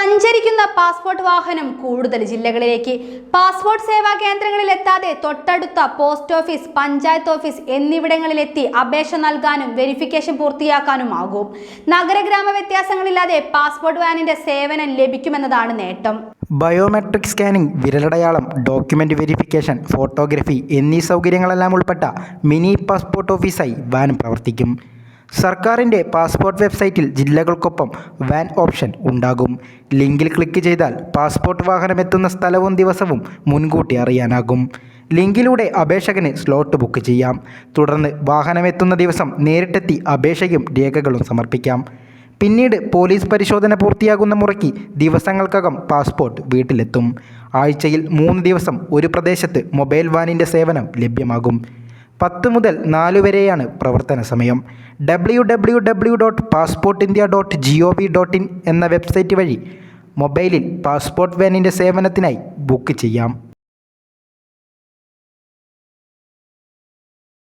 സഞ്ചരിക്കുന്ന പാസ്പോർട്ട് വാഹനം കൂടുതൽ ജില്ലകളിലേക്ക്. പാസ്പോർട്ട് സേവാ കേന്ദ്രങ്ങളിൽ എത്താതെ തൊട്ടടുത്ത പോസ്റ്റ് ഓഫീസ് പഞ്ചായത്ത് ഓഫീസ് എന്നിവിടങ്ങളിലെത്തി അപേക്ഷ നൽകാനും വെരിഫിക്കേഷൻ പൂർത്തിയാക്കാനും ആകും. നഗരഗ്രാമ വ്യത്യാസങ്ങളില്ലാതെ പാസ്പോർട്ട് വാനിന്റെ സേവനം ലഭിക്കുമെന്നതാണ് നേട്ടം. ബയോമെട്രിക് സ്കാനിംഗ് വിരലടയാളം ഡോക്യുമെന്റ് വെരിഫിക്കേഷൻ ഫോട്ടോഗ്രഫി എന്നീ സൗകര്യങ്ങളെല്ലാം ഉൾപ്പെട്ട മിനി പാസ്പോർട്ട് ഓഫീസായി വാൻ പ്രവർത്തിക്കും. സർക്കാരിന്റെ പാസ്പോർട്ട് വെബ്സൈറ്റിൽ ജില്ലകൾക്കൊപ്പം വാൻ ഓപ്ഷൻ ഉണ്ടാകും. ലിങ്കിൽ ക്ലിക്ക് ചെയ്താൽ പാസ്പോർട്ട് വാഹനം എത്തുന്ന സ്ഥലവും ദിവസവും മുൻകൂട്ടി അറിയാനാകും. ലിങ്കിലൂടെ അപേക്ഷകന് സ്ലോട്ട് ബുക്ക് ചെയ്യാം. തുടർന്ന് വാഹനമെത്തുന്ന ദിവസം നേരിട്ടെത്തി അപേക്ഷയും രേഖകളും സമർപ്പിക്കാം. പിന്നീട് പോലീസ് പരിശോധന പൂർത്തിയാകുന്ന മുറയ്ക്ക് ദിവസങ്ങൾക്കകം പാസ്പോർട്ട് വീട്ടിലെത്തും. ആഴ്ചയിൽ മൂന്ന് ദിവസം ഒരു പ്രദേശത്ത് മൊബൈൽ വാനിന്റെ സേവനം ലഭ്യമാകും. പത്ത് മുതൽ നാല് വരെയാണ് പ്രവർത്തന സമയം. W W W dot passport India dot G O V dot in എന്ന വെബ്സൈറ്റ് വഴി മൊബൈലിൽ പാസ്പോർട്ട് വാനിന്റെ സേവനത്തിനായി ബുക്ക് ചെയ്യാം.